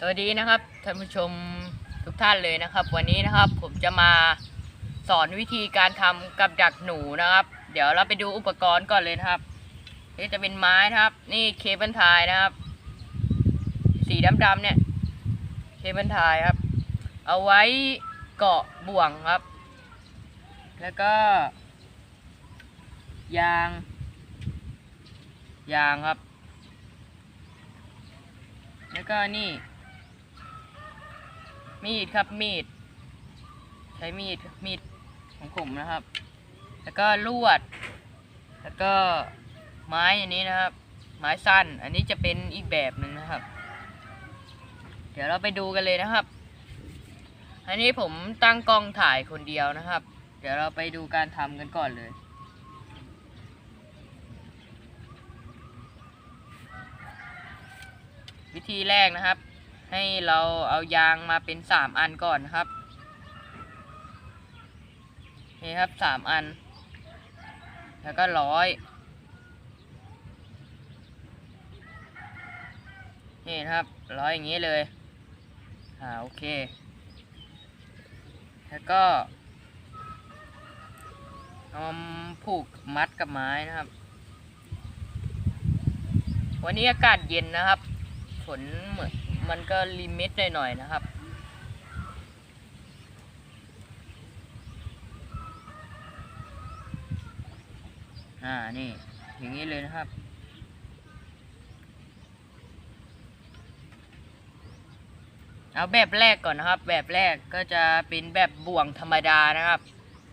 สวัสดีนะครับท่านผู้ชมทุกท่านเลยนะครับ วันนี้นะครับผมจะมาสอนวิธีการทำกับดักหนูนะครับ เดี๋ยวเราไปดูอุปกรณ์ก่อนเลยนะครับ นี่จะเป็นไม้นะครับ นี่เคเบิลทายนะครับ สีดำๆเนี่ยเคเบิลทายครับ เอาไว้เกาะบ่วงครับ แล้วก็ ยาง ยางครับ แล้วก็นี่ มีดครับมีด ใช้มีดมีดของผมนะครับ แล้วก็ลวด แล้วก็ไม้อันนี้นะครับ ไม้สั้น อันนี้จะเป็นอีกแบบหนึ่งนะครับ เดี๋ยวเราไปดูกันเลยนะครับ อันนี้ผมตั้งกล้องถ่ายคนเดียวนะครับ เดี๋ยวเราไปดูการทำกันก่อนเลยวิธีแรกนะครับ ให้เราเอายางมาเป็นสามอันก่อนครับ นี่ครับสามอัน แล้วก็ร้อยนี่นะครับร้อยอย่างนี้เลย อ่าโอเค แล้วก็เอาผูกมัดกับไม้นะครับ วันนี้อากาศเย็นนะครับ ฝนเหมือน มันก็ลิมิตหน่อยๆนะครับ อ่า นี่ อย่างนี้เลยนะครับ เอาแบบแรกก่อนนะครับ แบบแรกก็จะเป็นแบบบ่วงธรรมดานะครับ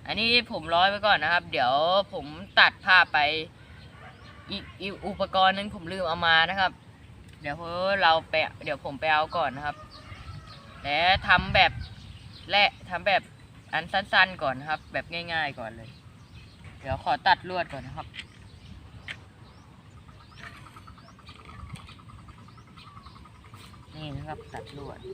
อันนี้ผมร้อยไว้ก่อนนะครับ เดี๋ยวผมตัดภาพไปอีกอุปกรณ์นึงผมลืมเอามานะครับ ดี๋ยวเราไปเดี๋ยวผมไปเอาก่อนนะครับ และทำแบบและทำแบบอันสั้นๆก่อนนะครับ แบบง่าย ๆก่อนเลย เดี๋ยวขอตัดลวดก่อนนะครับนี่นะครับตัดลวดล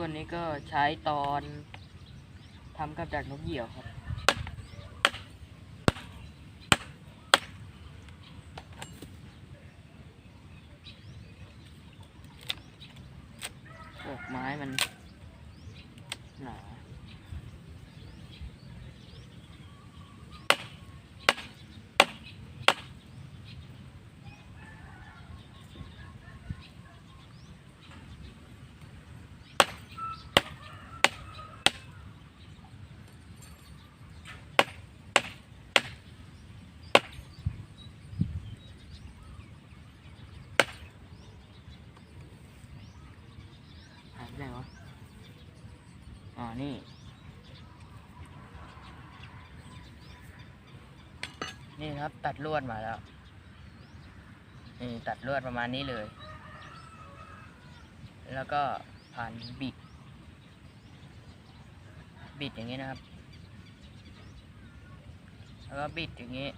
วดนี้ก็ใช้ตอนทำกับดักนกเหยี่ยวครับ พวกไม้มันหนา หายไปไหนวะ อ๋อ นี่ นี่ครับตัดลวดมาแล้ว นี่ตัดลวดประมาณนี้เลย แล้วก็ผ่านบิด บิดอย่างนี้นะครับ แล้วก็บิดอย่างนี้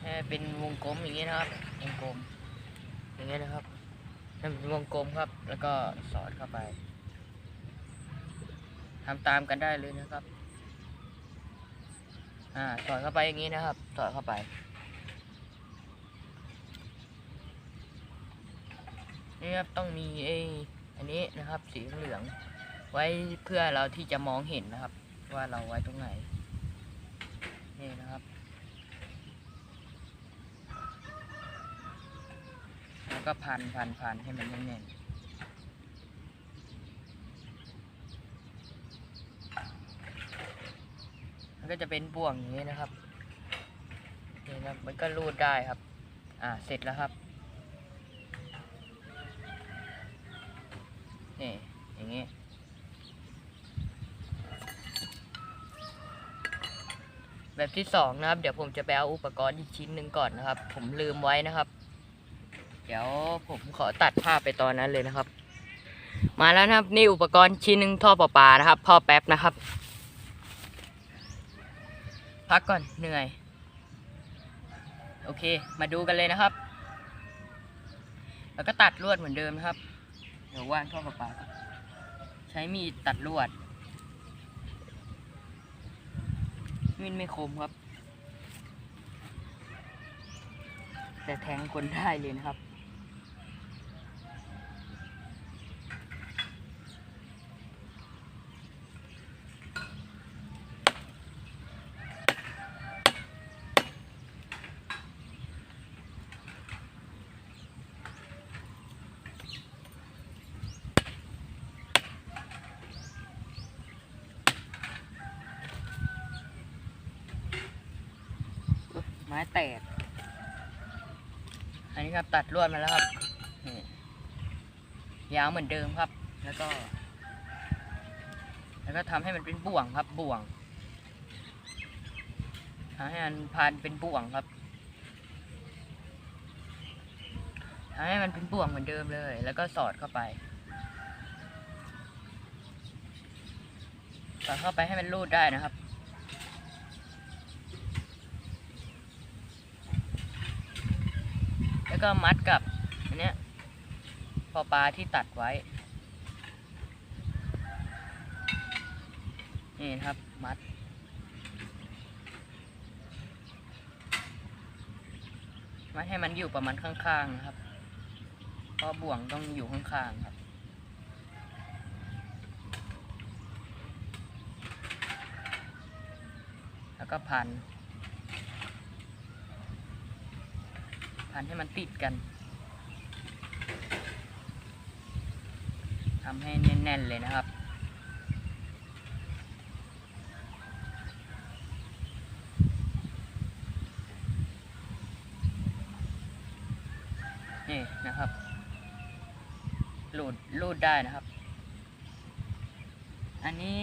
ให้เป็นวงกลมอย่างนี้นะครับ วงกลม อย่างนี้ยนะครับให้เป็นวงกลมครับ แล้วก็สอดเข้าไปทำตามกันได้เลยนะครับ อ่า สอดเข้าไปอย่างนี้นะครับ สอดเข้าไป นี่ครับ ต้องมีไอ้อันนี้นะครับ สีเหลือง ไว้เพื่อเราที่จะมองเห็นนะครับ ว่าเราไว้ตรงไหน นี่นะครับ แล้วก็พันพันพันให้มันแน่นๆมันก็จะเป็นบ่วงอย่างนี้นะครับนี่นะครับมันก็รูดได้ครับ อ่าเสร็จแล้วครับนี่อย่างนี้แบบที่สองนะครับ เดี๋ยวผมจะไปเอาอุปกรณ์อีกชิ้นหนึ่งก่อนนะครับ ผมลืมไว้นะครับ เดี๋ยวผมขอตัดภาพไปตอนนั้นเลยนะครับ มาแล้วนะครับนี่อุปกรณ์ชิ้นหนึ่งท่อประปานะครับท่อแป๊บนะครับ พักก่อนเหนื่อย โอเค มาดูกันเลยนะครับ แล้วก็ตัดลวดเหมือนเดิมนะครับ เดี๋ยวว่างท่อประปาก่อนใช้มีดตัดลวดมีดไม่คมครับ แต่แทงคนได้เลยนะครับ ม้แตก อันนี้ครับตัดลวดมาแล้วครับยาวเหมือนเดิมครับ แล้วก็ แล้วก็ทำให้มันเป็นบ่วงครับบ่วงทำให้มันพันเป็นบ่วงครับทำให้มันเป็นบ่วงเหมือนเดิมเลย แล้วก็สอดเข้าไป สอดเข้าไปให้มันรูดได้นะครับ แล้ว ก็มัดกับอันเนี้ยพอปลาที่ตัดไว้ นี่ครับมัด มัดให้มันอยู่ประมาณข้างๆนะครับ เพราะบ่วงต้องอยู่ข้างๆครับแล้วก็พัน พันให้มันติดกันทำให้แน่นๆเลยนะครับ นี่นะครับรูดรูดได้นะครับ อันนี้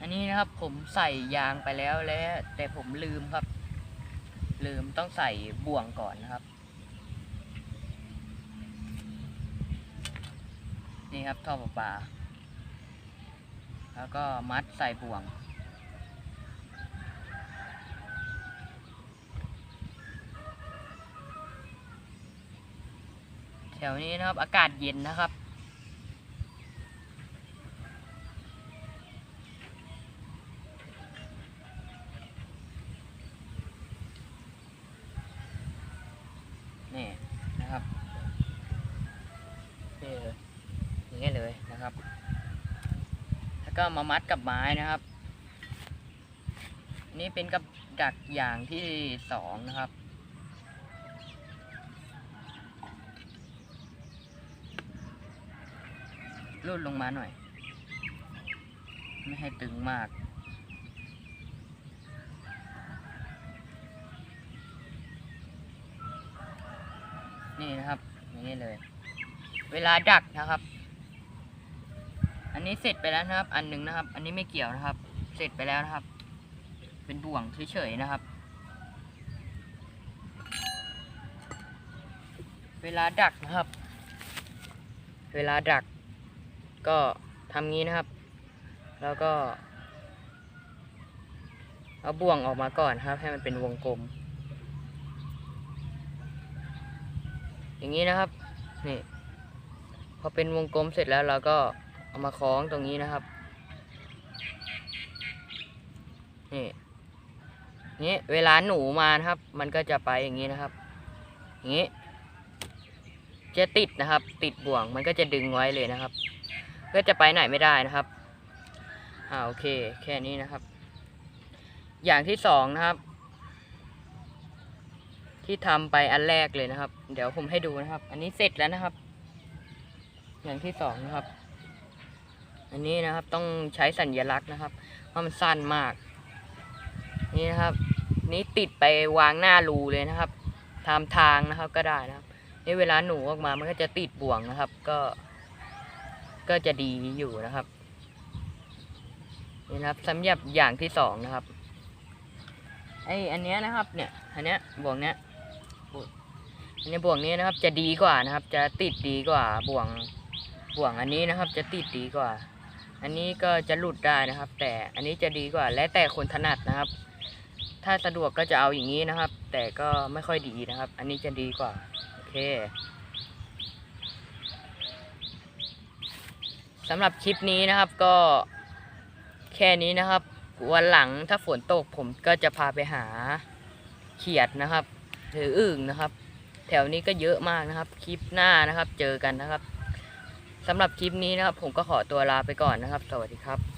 อันนี้นะครับผมใส่ยางไปแล้วแล้ว แต่ผมลืมครับ ลืมต้องใส่บ่วงก่อนนะครับ นี่ครับท่อประปา แล้วก็มัดใส่บ่วง แถวนี้นะครับอากาศเย็นนะครับ อย่างนี้เลยนะครับ แล้วก็มามัดกับไม้นะครับ นี่เป็นกับดักอย่างที่สองนะครับรูดลงมาหน่อย ไม่ให้ตึงมาก นี่นะครับ อย่างนี้เลย เวลาดักนะครับ อันนี้เสร็จไปแล้วนะครับ อันหนึ่งนะครับ อันนี้ไม่เกี่ยวนะครับ เสร็จไปแล้วนะครับ เป็นบ่วงเฉยๆนะครับ เวลาดักนะครับ เวลาดัก ก็ทำงี้นะครับ แล้วก็ เอาบ่วงออกมาก่อนครับ ให้มันเป็นวงกลม อย่างนี้นะครับนี่ พอเป็นวงกลมเสร็จแล้วเราก็เอามาคล้องตรงนี้นะครับ นี่นี่เวลาหนูมานะครับ มันก็จะไปอย่างนี้นะครับอย่างนี้ จะติดนะครับ ติดบ่วงมันก็จะดึงไว้เลยนะครับ ก็จะไปไหนไม่ได้นะครับอ่าโอเค แค่นี้นะครับ อย่างที่สองนะครับ ที่ทำไปอันแรกเลยนะครับ เดี๋ยวผมให้ดูนะครับ อันนี้เสร็จแล้วนะครับ อย่างที่สองนะครับ อันนี้นะครับต้องใช้สัญลักษณ์นะครับ เพราะมันสั้นมาก นี่นะครับ นี่ติดไปวางหน้ารูเลยนะครับทำทางนะครับก็ได้นะครับนี่เวลาหนูออกมามันก็จะติดบ่วงนะครับ ก็ ก็จะดีอยู่นะครับนี่นะครับสำหรับอย่างที่สองนะครับไออันเนี้ยนะครับ เนี่ยอันเนี้ยบ่วงเนี้ยอุ๊ยอันนี้บ่วงนี้นะครับ จะดีกว่านะครับ จะติดดีกว่าบ่วง ห่วงอันนี้นะครับจะติดดีกว่า อันนี้ก็จะหลุดได้นะครับ แต่อันนี้จะดีกว่า และแต่คนถนัดนะครับ ถ้าสะดวกก็จะเอาอย่างนี้นะครับ แต่ก็ไม่ค่อยดีนะครับ อันนี้จะดีกว่าโอเคสำหรับคลิปนี้นะครับก็แค่นี้นะครับ วันหลังถ้าฝนตกผมก็จะพาไปหาเขียดนะครับ หรืออึ่งนะครับ แถวนี้ก็เยอะมากนะครับ คลิปหน้านะครับ เจอกันนะครับ สำหรับคลิปนี้นะครับ ผมก็ขอตัวลาไปก่อนนะครับ สวัสดีครับ